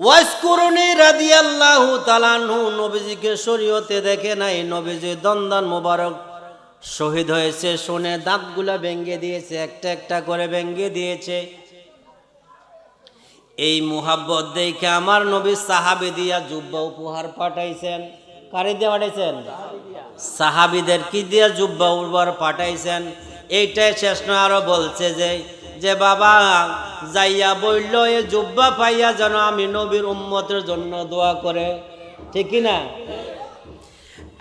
ওয়াসকুরুনি রাদিয়াল্লাহু তাআলা নু নবীজিকে শরীয়তে দেখে নাই, নবীজি দন্দন মোবারক শহীদ হয়েছে, শুনে দাঁতগুলা ভেঙ্গে দিয়েছে, একটা একটা করে ভেঙ্গে দিয়েছে। এই মুহাব্বত দেখে আমার নবী সাহাবি দিয়া জুব্বা উপহার পাঠাইছেন। কারে দিয়ে পাঠাইছেন? সাহাবিদের কি দিয়া জুব্বা উপহার পাঠাইছেন? এইটাই শেষ নয়, আরও বলছে যে যে বাবা, যাইয়া বলল এ জুব্বা পাইয়া যেন আমি নবীর উম্মতের জন্য দোয়া করে। ঠিক না?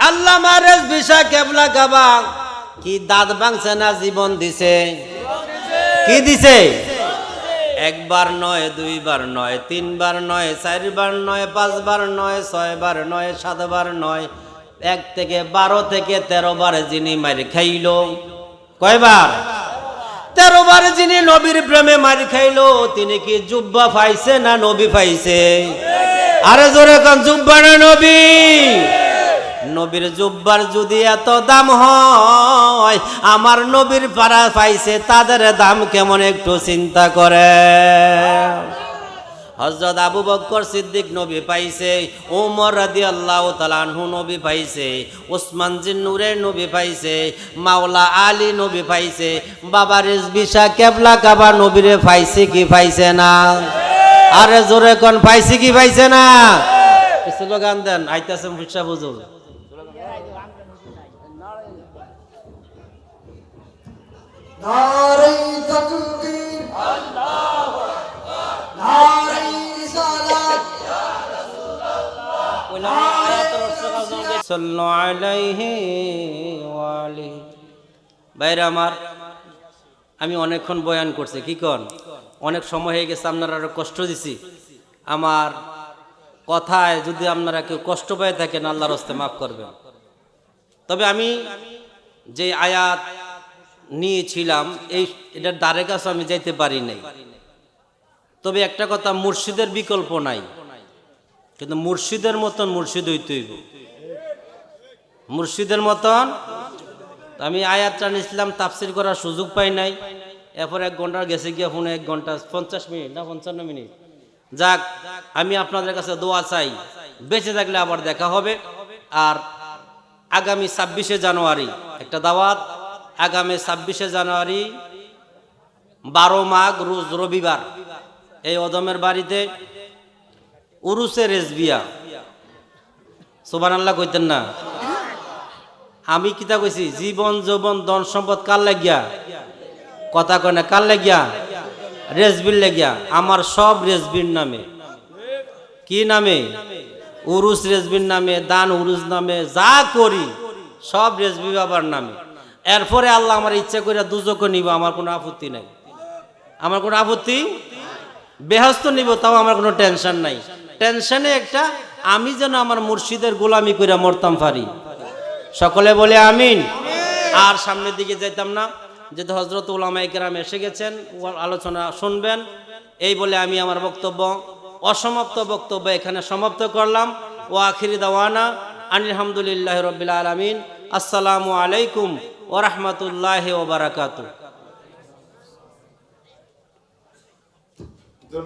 আল্লাহ মারেজ বিশা কেবলা গাবা কি দাঁত ভাঙছে না জীবন দিছে? কি দিছে? একবার নয়, দুইবার নয়, তিনবার নয়, চারবার নয়, পাঁচবার নয়, ছয়বার নয়, সাতবার নয়, এক থেকে বারো থেকে তেরো বার যিনি মারি খাইল। কয়বার? তেরো বার যিনি নবীর প্রেমে মারি খাইলো, তিনি কি জুব্বা পাইছে না নবী পাইছে আরে জোরে কন, জুব্বা না নবী? নবীর জুব্বার যদি এত দাম হয়, আমার নবীর পাড়া পাইছে তাদের দাম কেমন একটু চিন্তা করে। হজরত আবু বক্কর সিদ্দিক নবী পাইছে ওমর রাদি আল্লাহ তালানহু নবী পাইছে ওসমান জিন্নুরের নবী পাইছে, মাওলা আলী নবী পাইছে বাবা রেজবিশা কেবলা কাবা নবীরে পাইছে কি পাইছে না? আরে জোরে কোন পাইছে কি পাইছে না? স্লোগান দেন আইতাছে ফুসা বুঝুন বাইরে আমার, আমি অনেকক্ষণ বয়ান করছি, কি কন? অনেক সময় হয়ে গেছে, আপনারা আরও কষ্ট দিছি। আমার কথায় যদি আপনারা কেউ কষ্ট পেয়ে থাকেন, আল্লাহর হস্তে মাফ করবেন। তবে আমি যে আয়াত নিয়েছিলাম, এই এটার দ্বারে কাছে আমি যাইতে পারি নাই। তবে একটা কথা, মুর্শিদের বিকল্প নাই। কিন্তু মুর্শিদের মতন মুর্শিদ হইতে হইব। মুর্শিদের মতন। আমি আয়াতটা নিয়েছিলাম, তাফসির করার সুযোগ পাই নাই। এরপর এক ঘণ্টা গেছে গিয়ে ফোনে এক ঘণ্টা, পঞ্চাশ মিনিট না পঞ্চান্ন মিনিট। যাক, আমি আপনাদের কাছে দোয়া চাই, বেঁচে থাকলে আবার দেখা হবে। আর আগামী ছাব্বিশে জানুয়ারি একটা দাওয়াত, আগামী ছাব্বিশে জানুয়ারি বারো মাঘ, রোজ রবিবার। এই অদমের বাড়িতে উরুসে রেজবিয়া সোবান আল্লাহ কইতেন না। আমি কিতা কইছি, জীবন, যৌবন, ধন সম্পদ কার লাগিয়া? কথা কয় না, কার লাগিয়া? রেজবির লাগিয়া। আমার সব রেজবির নামে। কি নামে? উরুস রেজবির নামে, দান উরুস নামে, যা করি, সব রেজবি বাবার নামে। এরপরে আল্লাহ আমার ইচ্ছা করে দুজকে নিব, আমার কোনো আপত্তি নাই। আমার কোনো আপত্তি? বেহস্ত নিব, তাও আমার কোনো টেনশন নাই। টেনশনে একটা, আমি যেন আমার মুর্শিদের গোলামি করে মরতাম পারি। সকলে বলে আমিন। আর সামনের দিকে যেতাম না। যেহেতু হজরত উলামা ইকরাম এসে গেছেন আলোচনা শুনবেন। এই বলে আমি আমার বক্তব্য, অসমাপ্ত বক্তব্য এখানে সমাপ্ত করলাম। ও আখিরি দাওয়ানা আনিলহামদুলিল্লাহ রবিল আলমিন। আসসালামু আলাইকুম ওরহমতুল্লাহ ওবরাকাতু